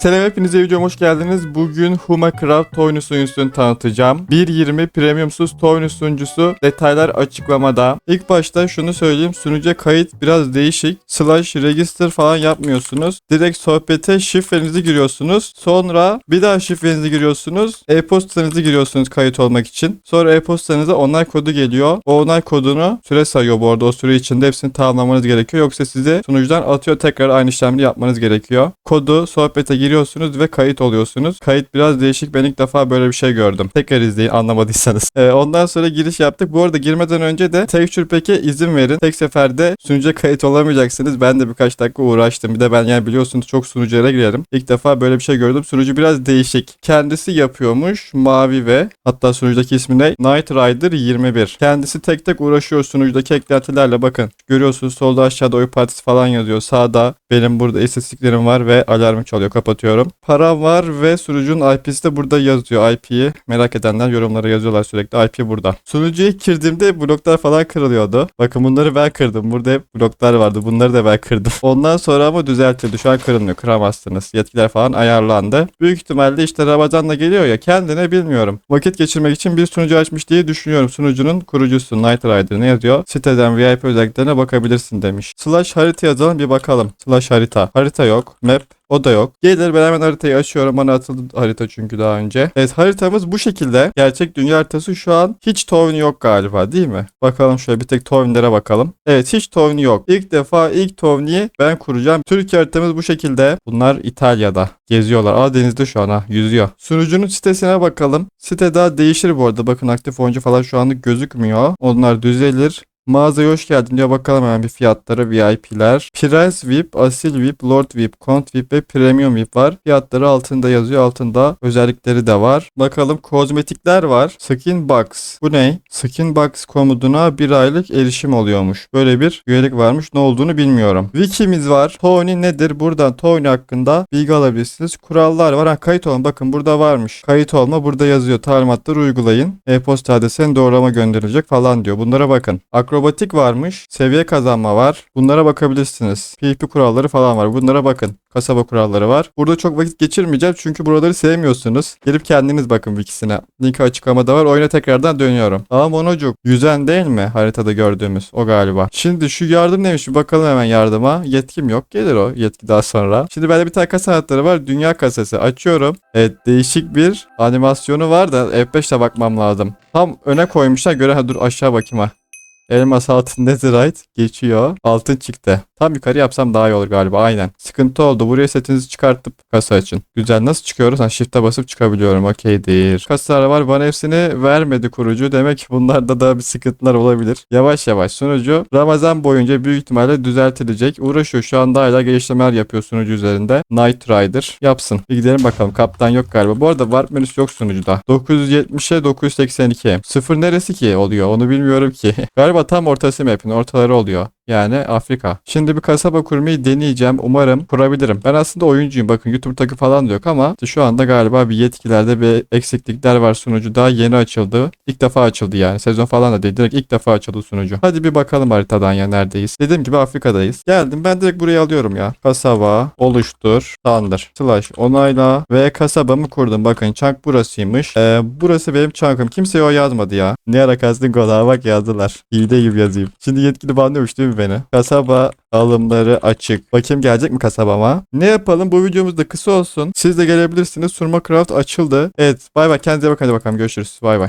Selam hepinize videoma hoş geldiniz. Bugün Huma Craft oyunu sunucusunu tanıtacağım. 1.20 premiumsuz oyunu sunucusu detaylar açıklamada. İlk başta şunu söyleyeyim sunucuya kayıt biraz değişik. Slash register falan yapmıyorsunuz. Direkt sohbete şifrenizi giriyorsunuz. Sonra bir daha şifrenizi giriyorsunuz. E-postanızı giriyorsunuz kayıt olmak için. Sonra e-postanıza onay kodu geliyor. O onay kodunu süre sayıyor bu arada. O süre içinde hepsini tamamlamanız gerekiyor. Yoksa sizi sunucudan atıyor. Tekrar aynı işlemleri yapmanız gerekiyor. Kodu sohbete giriyorsunuz ve kayıt oluyorsunuz. Kayıt biraz değişik. Ben ilk defa böyle bir şey gördüm. Tekrar izleyin anlamadıysanız. Ee, ondan sonra giriş yaptık. Bu arada girmeden önce de Texture Pack'e izin verin. Tek seferde sunucuya kayıt olamayacaksınız. Ben de birkaç dakika uğraştım. Bir de ben yani biliyorsunuz çok sunuculara girerim. İlk defa böyle bir şey gördüm. Sunucu biraz değişik. Kendisi yapıyormuş. Mavi ve hatta sunucudaki ismi ne? Night Rider 21. Kendisi tek tek uğraşıyor sunucudaki eklentilerle. Bakın görüyorsunuz solda aşağıda oy partisi falan yazıyor. Sağda benim burada istatistiklerim var ve alarmı çalıyor. Kapatıyorum. Param var ve sunucunun IP'si de burada yazıyor. IP'yi merak edenler yorumlara yazıyorlar sürekli. IP burada. İlk girdiğimde bloklar falan kırılıyordu. Bakın bunları ben kırdım. Burada hep bloklar vardı. Bunları da ben kırdım. Ondan sonra ama düzeltildi. Şu an kırılmıyor. Kıramazsınız. Yetkiler falan ayarlandı. Büyük ihtimalle işte Ramazan'da geliyor ya kendine bilmiyorum. Vakit geçirmek için bir sunucu açmış diye düşünüyorum. Sunucunun kurucusu Night Rider ne yazıyor? Siteden VIP özelliklerine bakabilirsin demiş. Slash harita yazalım bir bakalım. Slash harita. Harita yok. Map o da yok. Gelir ben hemen haritayı açıyorum. Bana atıldı harita çünkü daha önce. Evet haritamız bu şekilde. Gerçek dünya haritası şu an hiç town yok galiba değil mi? Bakalım şöyle bir tek townlere bakalım. Evet hiç town yok. İlk defa ilk town'i ben kuracağım. Türkiye haritamız bu şekilde. Bunlar İtalya'da. Geziyorlar. Aa denizde şu an ha. Yüzüyor. Sunucunun sitesine bakalım. Site daha değişir bu arada. Bakın aktif oyuncu falan şu anlık gözükmüyor. Onlar düzelir. Mağazaya hoş geldin diye bakalım hemen bir fiyatları VIP'ler. Prens VIP, Asil VIP, Lord VIP, Kont VIP ve Premium VIP var. Fiyatları altında yazıyor. Altında özellikleri de var. Bakalım kozmetikler var. Skin Box. Bu ne? Skin Box komutuna bir aylık erişim oluyormuş. Böyle bir üyelik varmış. Ne olduğunu bilmiyorum. Wiki'miz var. Tony nedir? Buradan Tony hakkında bilgi alabilirsiniz. Kurallar var. Ha, kayıt olun. Bakın burada varmış. Kayıt olma burada yazıyor. Talimatları uygulayın. E-posta adresine doğrulama gönderilecek falan diyor. Bunlara bakın. Akrobatik varmış. Seviye kazanma var. Bunlara bakabilirsiniz. PvP kuralları falan var. Bunlara bakın. Kasaba kuralları var. Burada çok vakit geçirmeyeceğim çünkü buraları sevmiyorsunuz. Gelip kendiniz bakın ikisine. Linki açıklamada var. Oyuna tekrardan dönüyorum. Aa monocuk. Yüzen değil mi? Haritada gördüğümüz. O galiba. Şimdi şu yardım neymiş? Bir bakalım hemen yardıma. Yetkim yok. Gelir o yetki daha sonra. Şimdi bende bir tane kasa anahtarı var. Dünya kasası. Açıyorum. Evet değişik bir animasyonu var da F5'te bakmam lazım. Tam öne koymuşlar göre ha dur aşağı bakayım ha. Elmas altın netherite geçiyor. Altın çıktı. Tam yukarı yapsam daha iyi olur galiba. Aynen. Sıkıntı oldu. Buraya setinizi çıkartıp kasa açın. Güzel. Nasıl çıkıyoruz? Ha shift'e basıp çıkabiliyorum. Okeydir. Kasalar var. Bana hepsini vermedi kurucu. Demek ki bunlarda da bir sıkıntılar olabilir. Yavaş yavaş sunucu Ramazan boyunca büyük ihtimalle düzeltilecek. Uğraşıyor. Şu anda hala geliştirmeler yapıyor sunucu üzerinde. Night Rider yapsın. Bir gidelim bakalım. Kaptan yok galiba. Bu arada warp menüsü yok sunucuda. 970'e 982. Sıfır neresi ki oluyor? Onu bilmiyorum ki. galiba tam ortası map'in ortaları oluyor. Yani Afrika. Şimdi bir kasaba kurmayı deneyeceğim. Umarım kurabilirim. Ben aslında oyuncuyum. Bakın YouTube takı falan da yok ama işte şu anda galiba bir yetkilerde bir eksiklikler var sunucu. Daha yeni açıldı. İlk defa açıldı yani. Sezon falan da değil. Direkt ilk defa açıldı sunucu. Hadi bir bakalım haritadan ya neredeyiz. Dediğim gibi Afrika'dayız. Geldim. Ben direkt buraya alıyorum ya. Kasaba, oluştur, tandır, slash, onayla ve kasabamı kurdum. Bakın çank burasıymış. Ee, burası benim çankım. Kimseye o yazmadı ya. Ne ara kastın konağa bak yazdılar. Hilde gibi yazayım. Şimdi yetkili banlıyormuş değil mi beni? Kasaba alımları açık. Bakayım gelecek mi kasabama? Ne yapalım? Bu videomuz da kısa olsun. Siz de gelebilirsiniz. Surma Craft açıldı. Evet. Bay bay. Kendinize bakın. Hadi bakalım. Görüşürüz. Bay bay.